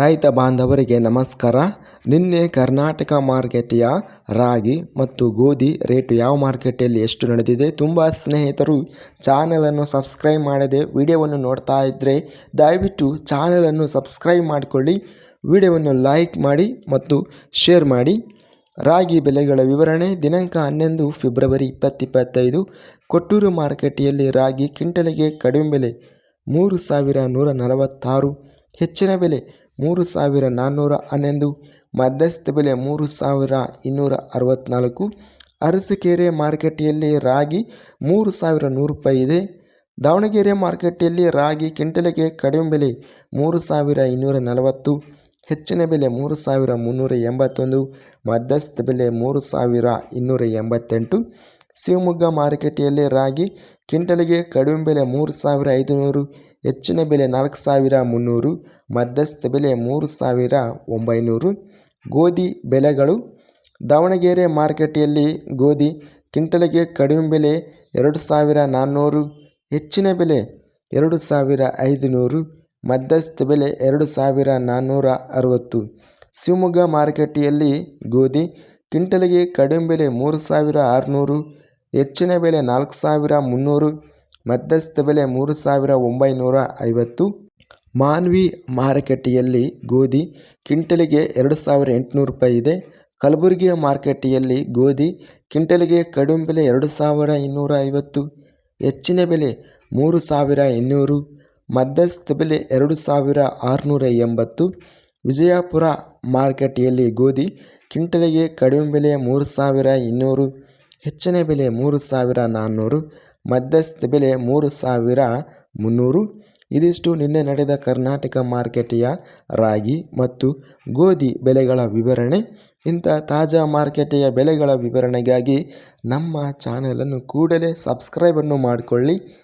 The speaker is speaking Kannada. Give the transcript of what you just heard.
ರೈತ ಬಾಂಧವರಿಗೆ ನಮಸ್ಕಾರ. ನಿನ್ನೆ ಕರ್ನಾಟಕ ಮಾರ್ಕೆಟಿಯ ರಾಗಿ ಮತ್ತು ಗೋಧಿ ರೇಟು ಯಾವ ಮಾರ್ಕೆಟಲ್ಲಿ ಎಷ್ಟು ನಡೆದಿದೆ ತುಂಬ ಸ್ನೇಹಿತರು ಚಾನಲನ್ನು ಸಬ್ಸ್ಕ್ರೈಬ್ ಮಾಡದೆ ವಿಡಿಯೋವನ್ನು ನೋಡ್ತಾ ಇದ್ದರೆ ದಯವಿಟ್ಟು ಚಾನಲನ್ನು ಸಬ್ಸ್ಕ್ರೈಬ್ ಮಾಡಿಕೊಳ್ಳಿ, ವಿಡಿಯೋವನ್ನು ಲೈಕ್ ಮಾಡಿ ಮತ್ತು ಶೇರ್ ಮಾಡಿ. ರಾಗಿ ಬೆಲೆಗಳ ವಿವರಣೆ ದಿನಾಂಕ ಹನ್ನೊಂದು ಫೆಬ್ರವರಿ ಇಪ್ಪತ್ತಿಪ್ಪತ್ತೈದು. ಕೊಟ್ಟೂರು ಮಾರುಕಟ್ಟೆಯಲ್ಲಿ ರಾಗಿ ಕ್ವಿಂಟಲಿಗೆ ಕಡಿಮೆ ಬೆಲೆ ಮೂರು ಸಾವಿರ ನೂರ ನಲವತ್ತಾರು. ಹೆಚ್ಚಿನ ಬೆಲೆ ಮೂರು ಸಾವಿರ ನಾನ್ನೂರ ಹನ್ನೊಂದು, ಮಧ್ಯಸ್ಥ ಬೆಲೆ ಮೂರು ಸಾವಿರ ಇನ್ನೂರ ಅರವತ್ತ್ನಾಲ್ಕು ಅರಸೀಕೆರೆ ಮಾರುಕಟ್ಟೆಯಲ್ಲಿ ರಾಗಿ ಮೂರು ಸಾವಿರ ನೂರು ರೂಪಾಯಿ ಇದೆ. ದಾವಣಗೆರೆ ಮಾರುಕಟ್ಟೆಯಲ್ಲಿ ರಾಗಿ ಕ್ವಿಂಟಲಿಗೆ ಕಡಿಮೆ ಬೆಲೆ ಮೂರು ಸಾವಿರ ಇನ್ನೂರ ನಲವತ್ತು, ಹೆಚ್ಚಿನ ಬೆಲೆ ಮೂರು ಸಾವಿರ ಮುನ್ನೂರ ಎಂಬತ್ತೊಂದು, ಮಧ್ಯಸ್ಥ ಬೆಲೆ ಮೂರು ಸಾವಿರ ಇನ್ನೂರ ಎಂಬತ್ತೆಂಟು ಶಿವಮೊಗ್ಗ ಮಾರುಕಟ್ಟೆಯಲ್ಲಿ ರಾಗಿ ಕ್ವಿಂಟಲಿಗೆ ಕಡಿಮೆ ಬೆಲೆ ಮೂರು ಸಾವಿರ ಐದುನೂರು, ಹೆಚ್ಚಿನ ಬೆಲೆ ನಾಲ್ಕು ಸಾವಿರ ಮುನ್ನೂರು, ಮಧ್ಯಸ್ಥ ಬೆಲೆ ಮೂರು ಸಾವಿರ ಒಂಬೈನೂರು. ಗೋಧಿ ಬೆಲೆಗಳು ದಾವಣಗೆರೆ ಮಾರುಕಟ್ಟೆಯಲ್ಲಿ ಗೋಧಿ ಕ್ವಿಂಟಲಿಗೆ ಕಡಿಮೆ ಬೆಲೆ ಎರಡು ಸಾವಿರ ನಾನ್ನೂರು, ಹೆಚ್ಚಿನ ಬೆಲೆ ಎರಡು ಸಾವಿರ ಐದುನೂರು, ಮಧ್ಯಸ್ಥ ಬೆಲೆ ಎರಡು ಸಾವಿರ ನಾನ್ನೂರ ಅರವತ್ತು. ಶಿವಮೊಗ್ಗ ಮಾರುಕಟ್ಟೆಯಲ್ಲಿ ಗೋಧಿ ಕ್ವಿಂಟಲಿಗೆ ಕಡಿಮೆ ಬೆಲೆ ಮೂರು ಸಾವಿರ ಆರುನೂರು ಹೆಚ್ಚಿನ ಬೆಲೆ ನಾಲ್ಕು ಸಾವಿರ ಮುನ್ನೂರು, ಮಧ್ಯಸ್ಥ ಬೆಲೆ ಮೂರು ಸಾವಿರ ಒಂಬೈನೂರ ಐವತ್ತು. ಮಾನ್ವಿ ಮಾರುಕಟ್ಟೆಯಲ್ಲಿ ಗೋಧಿ ಕಿಂಟಲಿಗೆ ಎರಡು ಸಾವಿರ ಎಂಟುನೂರು ರೂಪಾಯಿ ಇದೆ. ಕಲಬುರಗಿಯ ಮಾರುಕಟ್ಟೆಯಲ್ಲಿ ಗೋಧಿ ಕಿಂಟಲಿಗೆ ಕಡಿಮೆ ಬೆಲೆ ಎರಡು ಸಾವಿರ ಇನ್ನೂರ ಐವತ್ತು, ಹೆಚ್ಚಿನ ಬೆಲೆ ಮೂರು ಸಾವಿರ ಇನ್ನೂರು, ಮಧ್ಯಸ್ಥ ಬೆಲೆ ಎರಡು ಸಾವಿರ ಆರುನೂರ ಎಂಬತ್ತು. ವಿಜಯಪುರ ಮಾರುಕಟ್ಟೆಯಲ್ಲಿ ಗೋಧಿ ಕಿಂಟಲಿಗೆ ಕಡಿಮೆ ಬೆಲೆ ಮೂರು ಸಾವಿರ ಇನ್ನೂರು ಹೆಚ್ಚಿನ ಬೆಲೆ ಮೂರು ಸಾವಿರ ನಾನ್ನೂರು, ಮಧ್ಯಸ್ಥ ಬೆಲೆ ಮೂರು ಸಾವಿರ ಮುನ್ನೂರು. ಇದಿಷ್ಟು ನಿನ್ನೆ ನಡೆದ ಕರ್ನಾಟಕ ಮಾರ್ಕೆಟೆಯ ರಾಗಿ ಮತ್ತು ಗೋಧಿ ಬೆಲೆಗಳ ವಿವರಣೆ. ಇಂಥ ತಾಜಾ ಮಾರ್ಕೆಟೆಯ ಬೆಲೆಗಳ ವಿವರಣೆಗಾಗಿ ನಮ್ಮ ಚಾನಲನ್ನು ಕೂಡಲೇ ಸಬ್ಸ್ಕ್ರೈಬನ್ನು ಮಾಡಿಕೊಳ್ಳಿ.